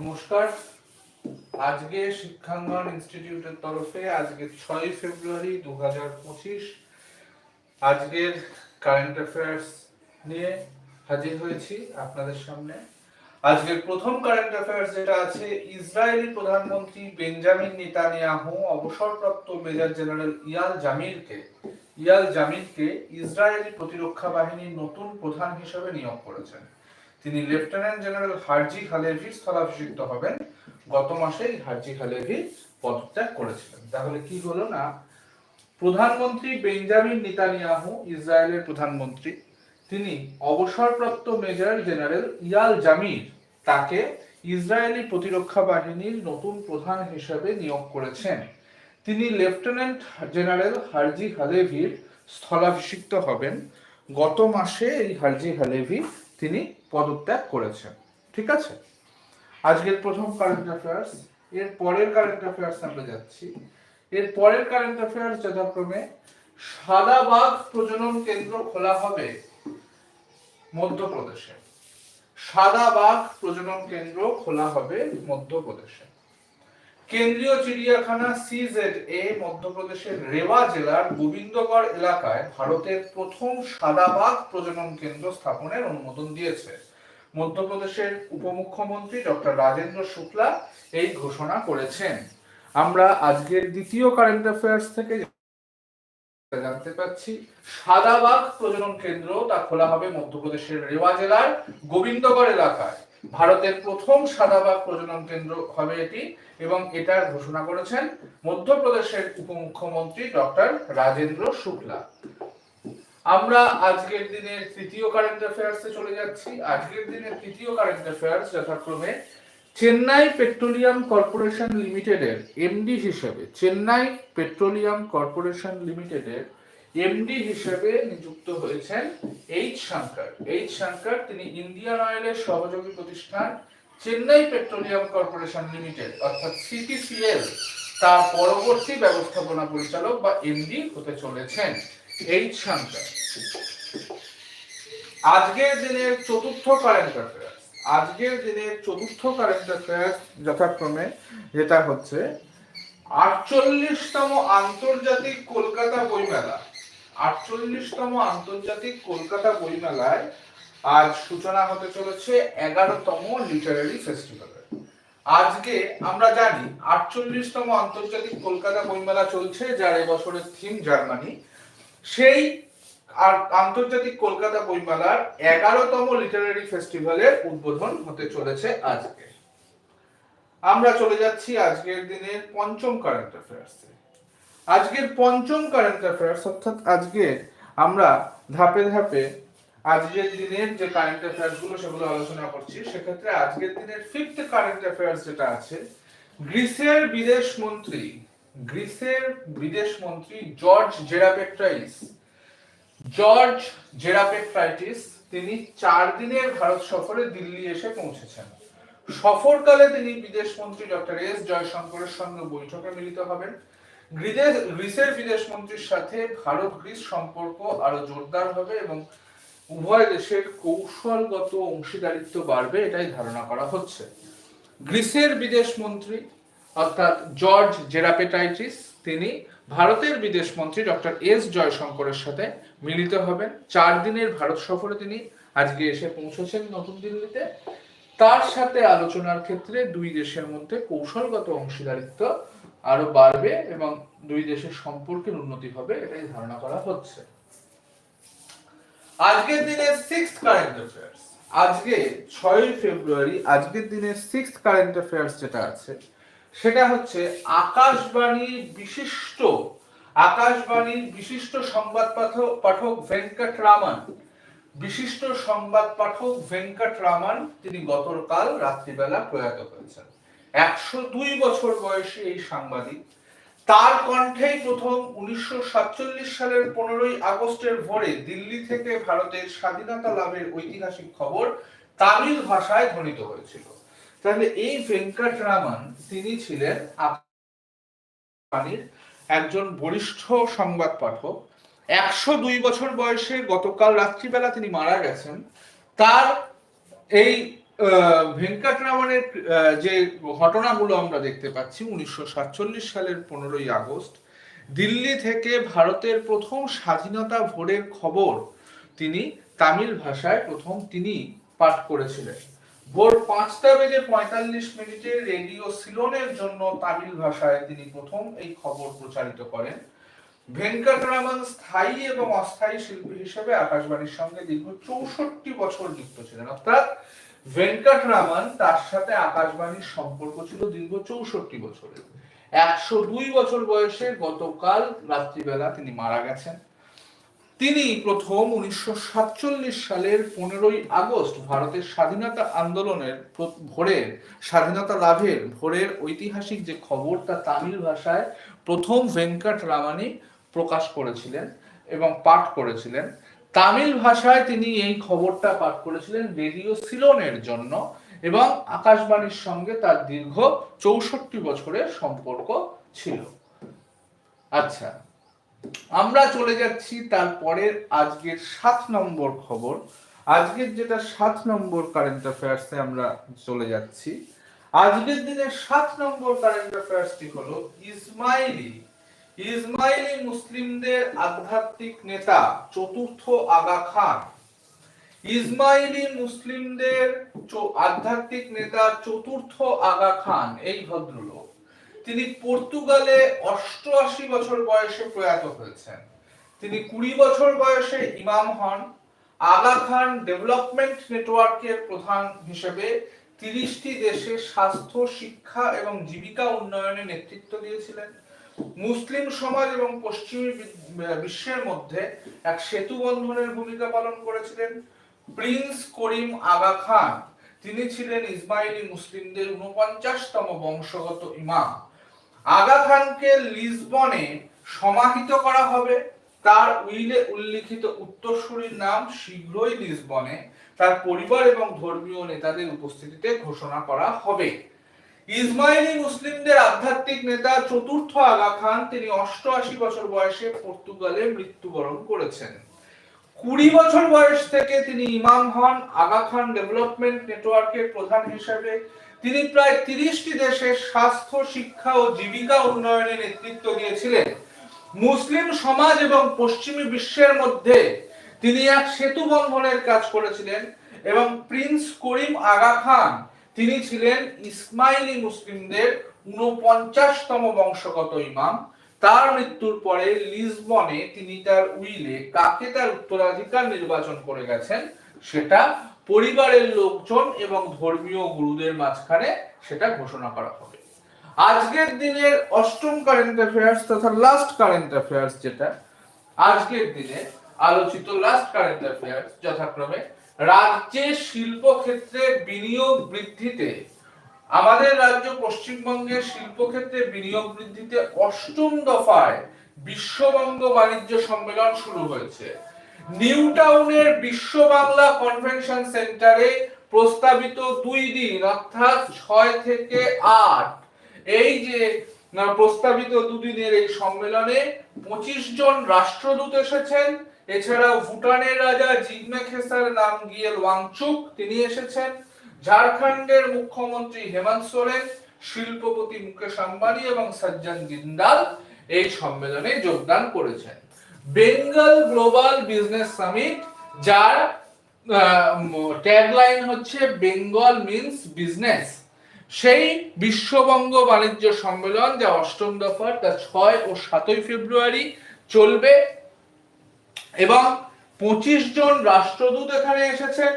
নমস্কার। আজকে শিক্ষাঙ্গন ইনস্টিটিউটের তরফে আজকে ছয় ফেব্রুয়ারি দু হাজার পঁচিশ। আজকের কারেন্ট অ্যাফেয়ার্স নিয়ে হাজির হয়েছি আপনাদের সামনে। আজকের প্রথম কারেন্ট অ্যাফেয়ার্স যেটা আছে, ইসরায়েলি প্রধানমন্ত্রী বেঞ্জামিন নেতানিয়াহু, অবসরপ্রাপ্ত মেজর জেনারেল ইয়াল জামিরকে ইয়াল জামিরকে ইসরায়েলি প্রতিরক্ষা বাহিনীর নতুন প্রধান হিসেবে নিয়োগ করেছেন। তিনি লেফটেন্যান্ট জেনারেল হারজি খালেভি স্থলাভিষিক্ত হবেন। গত মাসেই হারজি খালেভি পদত্যাগ করেছিলেন। তাহলে কি হলো না? প্রধানমন্ত্রী বেঞ্জামিন নেতানিয়াহু, ইসরায়েলের প্রধানমন্ত্রী, তিনি অবসরপ্রাপ্ত মেজর জেনারেল ইয়াল জামির তাকে ইসরায়েলি প্রতিরক্ষা বাহিনীর নতুন প্রধান হিসেবে নিয়োগ করেছেন। তিনি লেফটেন্যান্ট জেনারেল হারজি হালেভির স্থলাভিষিক্ত হবেন। গত মাসে এই হারজি হালেভি তিনি পদত্যাগ করেছেন। ঠিক আছে? আজকের প্রথম কারেন্ট অ্যাফেয়ার্স এর পরের কারেন্ট অ্যাফেয়ার্স আমরা যাচ্ছি। এর পরের কারেন্ট অ্যাফেয়ার্স যথাক্রমে সাদাবাগ প্রজনন কেন্দ্র খোলা হবে মধ্যপ্রদেশে। সাদাবাগ প্রজনন কেন্দ্র খোলা হবে মধ্যপ্রদেশে। কেন্দ্রীয় চিড়িয়াখানা সিজেড এ মধ্যপ্রদেশের রেওয়া জেলার গোবিন্দগড় এলাকায় ভারতের প্রথম সাদা বাঘ প্রজনন কেন্দ্র স্থাপনের অনুমোদন দিয়েছে। মধ্যপ্রদেশের উপমুখ্যমন্ত্রী ডক্টর রাজেন্দ্র শুক্লা এই ঘোষণা করেছেন। আমরা আজকের দ্বিতীয় কারেন্ট অ্যাফেয়ার্স থেকে জানতে পাচ্ছি সাদাবাগ প্রজনন কেন্দ্র তা খোলা হবে মধ্যপ্রদেশের রেওয়া জেলার গোবিন্দগড় এলাকায়। ভারতের প্রথম সাদাবাগ প্রজনন কেন্দ্র হবে এটি এবং এটার ঘোষণা করেছেন মধ্যপ্রদেশের উপমুখ্যমন্ত্রী ডক্টর রাজেন্দ্র শুক্লা। আমরা আজকের দিনের তৃতীয় কারেন্ট অ্যাফেয়ার্সে চলে যাচ্ছি। আজকের দিনের তৃতীয় কারেন্ট অ্যাফেয়ার্স যথাক্রমে চেন্নাই পেট্রোলিয়াম কর্পোরেশন লিমিটেডের এমডি হিসেবে, চেন্নাই পেট্রোলিয়াম কর্পোরেশন লিমিটেডের এমডি হিসেবে নিযুক্ত হয়েছেন এইচ শঙ্কর এইচ শঙ্কর তিনি ইন্ডিয়ান অয়েলের সহযোগী প্রতিষ্ঠান চেন্নাই পেট্রোলিয়াম কর্পোরেশন লিমিটেড অর্থাৎ সিটিসিএল তার পরবর্তী ব্যবস্থাপনা পরিচালক বা এমডি হতে চলেছেন এইচ শঙ্কর আজকের দিনের চতুর্থ কারেন্ট অ্যাফেয়ার্স আজকের দিনের চতুর্থ কারেন্ট অ্যাফেয়ার্স যথাক্রমে যেটা হচ্ছে আটচল্লিশতম আন্তর্জাতিক কলকাতা বইমেলা। আটচল্লিশতম আন্তর্জাতিক কলকাতা বইমেলায় আজ সূচনা হতে চলেছে এগারোতম লিটারারি ফেস্টিভ্যালের আজকে আমরা জানি আটচল্লিশতম আন্তর্জাতিক কলকাতা বইমেলা চলছে, যার এবছরের থিম জার্মানি। সেই আর আন্তর্জাতিক কলকাতা বইমেলার এগারোতম লিটারারি ফেস্টিভ্যালের উদ্বোধন হতে চলেছে আজকে। আমরা চলে যাচ্ছি আজকের দিনের পঞ্চম কারেন্ট অ্যাফেয়ার্সে আজকের পঞ্চম কারেন্ট অ্যাফেয়ার্স অর্থাৎ আজকে আমরা ধাপে ধাপে আজকের দিনের যে কারেন্ট অ্যাফেয়ার্সগুলো সেগুলো আলোচনা করছি, সেক্ষেত্রে আজকের দিনের ফিফথ কারেন্ট অ্যাফেয়ার্স যেটা আছে, গ্রিসের বিদেশ মন্ত্রী, গ্রিসের বিদেশ মন্ত্রী জর্জ জেরাপেট্রাইস জর্জ জেরাপেট্রাইটিস তিনি চার দিনের ভারত সফরে দিল্লি এসে পৌঁছেছেন। সফরকালে তিনি বিদেশ মন্ত্রী ডক্টর এস জয়শঙ্করের সঙ্গে বৈঠকে মিলিত হবেন। গ্রিসের গ্রিসের বিদেশ মন্ত্রীর সাথে ভারত গ্রিস সম্পর্ক আরও জোরদার হবে এবং উভয় দেশের কৌশলগত অংশীদারিত্ব বাড়বে এটাই ধারণা করা হচ্ছে। গ্রিসের বিদেশ মন্ত্রী অর্থাৎ জর্জ জেরাপেটাইটিস, তিনি ভারতের বিদেশ মন্ত্রী ডক্টর এস জয়শঙ্করের সাথে মিলিত হবেন। চার দিনের ভারত সফরে তিনি আজকে এসে পৌঁছেছেন নতুন দিল্লিতে। তার সাথে আলোচনার ক্ষেত্রে দুই দেশের মধ্যে কৌশলগত অংশীদারিত্ব আরও বাড়বে এবং দুই দেশের সম্পর্কের উন্নতি হবে, এটাই ধারণা করা হচ্ছে। আজকের দিনের সিক্স কারেন্ট অ্যাফেয়ার্স আজকে ছয়ই ফেব্রুয়ারি, আজকের দিনের সিক্স কারেন্ট অ্যাফেয়ার্স যেটা আছে, সেটা হচ্ছে আকাশবাণীর বিশিষ্ট আকাশবাণীর বিশিষ্ট সংবাদ পাঠক পাঠক ভেঙ্কট রামান। বিশিষ্ট সংবাদ পাঠক ভেঙ্কট রামান, তিনি গতকাল রাত্রিবেলা প্রয়াত হয়েছেন। একশো দুই বছর বয়সী এই সাংবাদিক, তার কণ্ঠেই প্রথম উনিশশো সাতচল্লিশ সালের পনেরোই আগস্টের ভোরে দিল্লি থেকে ভারতের স্বাধীনতা লাভের ঐতিহাসিক খবর তামিল ভাষায় ধ্বনিত হয়েছিল। তাহলে এই ভেঙ্কট রামান তিনি ছিলেন আকাশবাণীর একজন বরিষ্ঠ সংবাদ পাঠক। একশো দুই বছর বয়সে গতকাল রাত্রিবেলা তিনি মারা গেছেন। তার এই ভেঙ্কটরামনের যে ঘটনাগুলো আমরা দেখতে পাচ্ছি, উনিশশো সাতচল্লিশ সালের পনেরোই আগস্ট, দিল্লি থেকে ভারতের প্রথম স্বাধীনতা ভোরের খবর তিনি তামিল ভাষায় প্রথম তিনি পাঠ করেছিলেন। ভোর পাঁচটা বেজে পঁয়তাল্লিশ মিনিটে রেডিও সিলনের জন্য তামিল ভাষায় তিনি প্রথম এই খবর প্রচারিত করেন। ভেঙ্কটরামন স্থায়ী এবং অস্থায়ী শিল্পী হিসেবে আকাশবাণীর সঙ্গে দীর্ঘ চৌষট্টি বছর যুক্ত ছিলেন। অর্থাৎ ভেঙ্কটরামন তার সাথে আকাশবাণীর সম্পর্ক ছিল দীর্ঘ চৌষট্টি বছরের। একশো দুই বছর বয়সে গতকাল রাত্রিবেলা তিনি মারা গেছেন। তিনি প্রথম উনিশশো সাতচল্লিশ সালের পনেরোই আগস্ট ভারতের স্বাধীনতা আন্দোলনের ভোরের, স্বাধীনতা লাভের ভোরের ঐতিহাসিক যে খবর তা তামিল ভাষায় প্রথম ভেঙ্কট রামানি প্রকাশ করেছিলেন এবং পাঠ করেছিলেন। তামিল ভাষায় তিনি এই খবরটা পাঠ করেছিলেন রেডিও সিলনের জন্য এবং আকাশবাণীর সঙ্গে তার দীর্ঘ চৌষট্টি বছরের সম্পর্ক ছিল। আচ্ছা আমরা চলে যাচ্ছি তারপরের আজকের সাত নম্বর খবর। আজকের যেটা সাত নম্বর কারেন্ট অ্যাফেয়ার্সে আমরা চলে যাচ্ছি। আজকের দিনের সাত নম্বর কারেন্ট অ্যাফেয়ার্সটি হলো ইসমাইলি ইসমাইলি মুসলিমদের আধ্যাত্মিক নেতা চতুর্থ আগা খান। ইসমাইলি মুসলিমদের আধ্যাত্মিক নেতা চতুর্থ আগা খান, এই ভদ্রলোক। তিনি পর্তুগালে অষ্টআশি বছর বয়সে প্রয়াত হয়েছেন। তিনি কুড়ি বছর বয়সে ইমাম হন। আগা খান ডেভেলপমেন্ট নেটওয়ার্কের প্রধান হিসেবে তিরিশটি দেশে স্বাস্থ্য, শিক্ষা এবং জীবিকা উন্নয়নে নেতৃত্ব দিয়েছিলেন। মুসলিম সমাজ এবং পশ্চিমী বিশ্বের মধ্যে এক সেতু বন্ধনের ভূমিকা পালন করেছিলেন প্রিন্স করিম আগা খান। তিনি ছিলেন ইসমাইলি মুসলিমদের উনপঞ্চাশতম বংশগত ইমাম। আগা খানকে লিসবনে সমাহিত করা হবে। তার উইলে উল্লিখিত উত্তরসূরির নাম শীঘ্রই লিসবনে তার পরিবার এবং ধর্মীয় নেতাদের উপস্থিতিতে ঘোষণা করা হবে। ইসমাইলি মুসলিমদের আধ্যাত্মিক নেতা চতুর্থ আগা খান, তিনি অষ্টআশি বছর বয়সে পর্তুগালে মৃত্যুবরণ করেছেন। কুড়ি বছর বয়স থেকে তিনি ইমাম হন, আগা খান ডেভেলপমেন্ট নেটওয়ার্কের প্রধান হিসেবে। তিনি প্রায় তিরিশটি দেশের স্বাস্থ্য, শিক্ষা ও জীবিকা উন্নয়নে নেতৃত্ব দিয়েছিলেন। মুসলিম সমাজ এবং পশ্চিমী বিশ্বের মধ্যে তিনি এক সেতু বন্ধনের কাজ করেছিলেন এবং প্রিন্স করিম আগা খান তিনি ছিলেন ইসমাইলি মুসলিমদের উনপঞ্চাশতম বংশগত ইমাম। তার মৃত্যুর পরে লিসবনে তিনি তার উইলে কাকে তার উত্তরাধিকার নির্বাচন করে গেছেন, সেটা পরিবারের লোকজন এবং ধর্মীয় গুরুদের মাঝখানে সেটা ঘোষণা করা হবে। আজকের দিনের অষ্টম কারেন্ট অ্যাফেয়ার্স তথা লাস্ট কারেন্ট অ্যাফেয়ার্স যেটা, আজকের দিনে আলোচিত লাস্ট কারেন্ট অ্যাফেয়ার্স যথাক্রমে রাজ্যে শিল্প ক্ষেত্রে বিনিয়োগ বৃদ্ধিতে, আমাদের রাজ্য পশ্চিমবঙ্গের শিল্পক্ষেত্রে বিনিয়োগ বৃদ্ধিতে অষ্টম দফায় বিশ্ববঙ্গ বাণিজ্য সম্মেলন শুরু হয়েছে। নিউ টাউনের বিশ্ব বাংলা কনভেনশন সেন্টারে প্রস্তাবিত দুই দিন, অর্থাৎ ছয় থেকে আট, এই যে প্রস্তাবিত দুদিনের এই সম্মেলনে পঁচিশ জন রাষ্ট্রদূত এসেছেন এছাড়াও ভুটানের রাজা জিগমে খেসার নাম গিয়েল ওয়াংচুক। তিনি এসেছেন। ঝাড়খণ্ডের মুখ্যমন্ত্রী হেমন্ত সোরেন, শিল্পপতি মুকেশ আম্বানি এবং সজ্জন জিন্দাল এই সম্মেলনে যোগদান করেছেন। বেঙ্গল গ্লোবাল বিজনেস সামিট, যার ট্যাগলাইন হচ্ছে বেঙ্গল মিন্স বিজনেস। সেই বিশ্ববঙ্গ বাণিজ্য সম্মেলন, যা অষ্টম দফার, তা ছয় ও সাতই ফেব্রুয়ারি চলবে। এবং পঁচিশ জন রাষ্ট্রদূত এখানে এসেছেন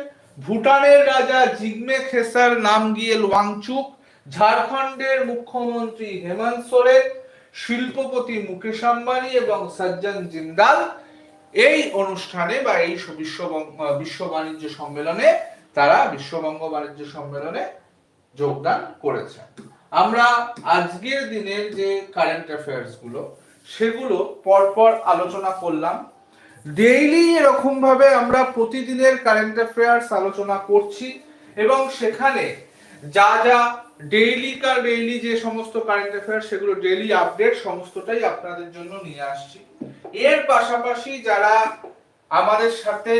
ভুটানের রাজা জিগমে খেসার নাম গিয়ে ওয়াংচুক ঝাড়খণ্ডের মুখ্যমন্ত্রী হেমন্ত সোরেন, শিল্পপতি মুকেশ আম্বানি এবং সজ্জন জিন্দাল এই অনুষ্ঠানে বা এই বিশ্ববঙ্গ বিশ্ব বাণিজ্য সম্মেলনে তারা, বিশ্ববঙ্গ বাণিজ্য সম্মেলনে যোগদান করেছেন। আমরা আজকের দিনের যে কারেন্ট অ্যাফেয়ার্সগুলো, সেগুলো পরপর আলোচনা করলাম। ডেইলি এরকম ভাবে আমরা প্রতিদিনের কারেন্ট অ্যাফেয়ার্স আলোচনা করছি এবং সেখানে যা যা ডেইলি কার ডেইলি যে সমস্ত কারেন্ট অ্যাফেয়ার্স সেগুলো ডেইলি আপডেট সমস্তটাই আপনাদের জন্য নিয়ে আসছি। এর পাশাপাশি যারা আমাদের সাথে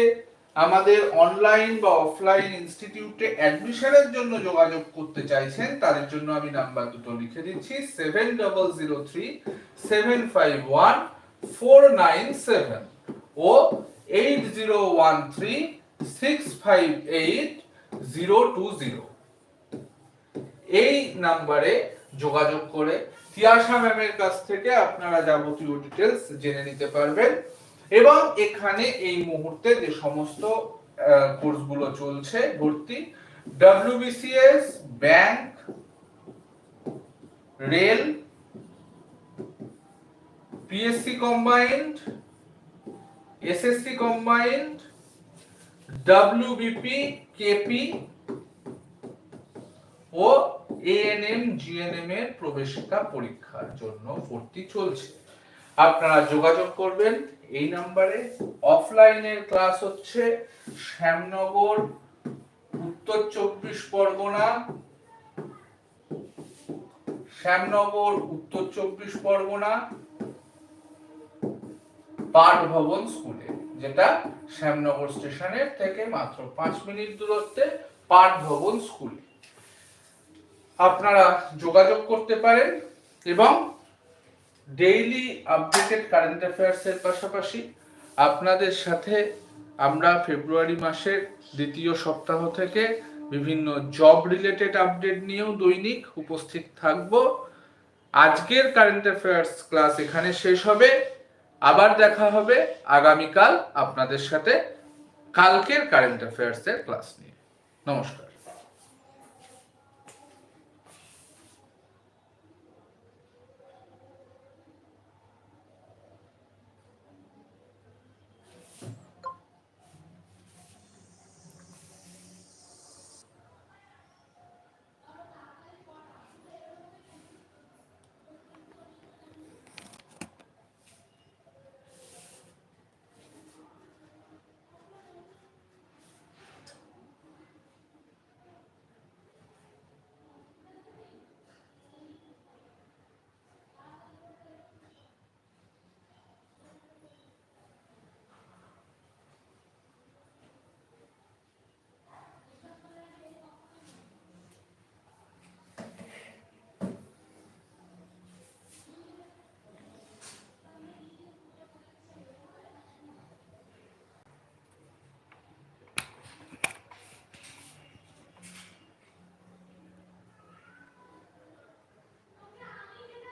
আমাদের অনলাইন বা অফলাইন ইনস্টিটিউটে অ্যাডমিশনের জন্য যোগাযোগ করতে চাইছেন, তাদের জন্য আমি নাম্বার দুটো লিখে দিচ্ছি seven double zero three seven five one four nine seven ও eight zero one three six five eight zero two zero এই নাম্বারে যোগাযোগ করে তিয়াশা ম্যামের কাছ থেকে আপনারা যাবতীয় ডিটেলস জেনে নিতে পারবেন। এবং এখানে এই মুহূর্তে যে সমস্ত কোর্সগুলো চলছে, ভর্তি WBCS bank rail PSC combined SSC combined WBP KP ও এএনএম জিএনএম এর প্রবেশিকা পরীক্ষার জন্য ভর্তি চলছে। আপনারা যোগাযোগ করবেন, এই নাম্বারে। অফলাইনের ক্লাস হচ্ছে শ্যামনগর, উত্তর চব্বিশ পরগনা, শ্যামনগর, উত্তর চব্বিশ পরগনা পাঠ ভবন স্কুলে। যেটা শ্যামনগর স্টেশনের থেকে মাত্র পাঁচ মিনিট দূরত্বে পাঠ ভবন স্কুল। আপনারা যোগাযোগ করতে পারেন এবং ডেইলি আপডেটেড কারেন্ট অ্যাফেয়ার্স এর পাশাপাশি আপনাদের সাথে আমরা ফেব্রুয়ারি মাসের দ্বিতীয় সপ্তাহ থেকে বিভিন্ন জব রিলেটেড আপডেট নিয়েও দৈনিক উপস্থিত থাকব। আজকের কারেন্ট অ্যাফেয়ার্স ক্লাস এখানে শেষ হবে। আবার দেখা হবে আগামীকাল আপনাদের সাথে কালকের কারেন্ট অ্যাফেয়ার্সের ক্লাস নিয়ে। নমস্কার।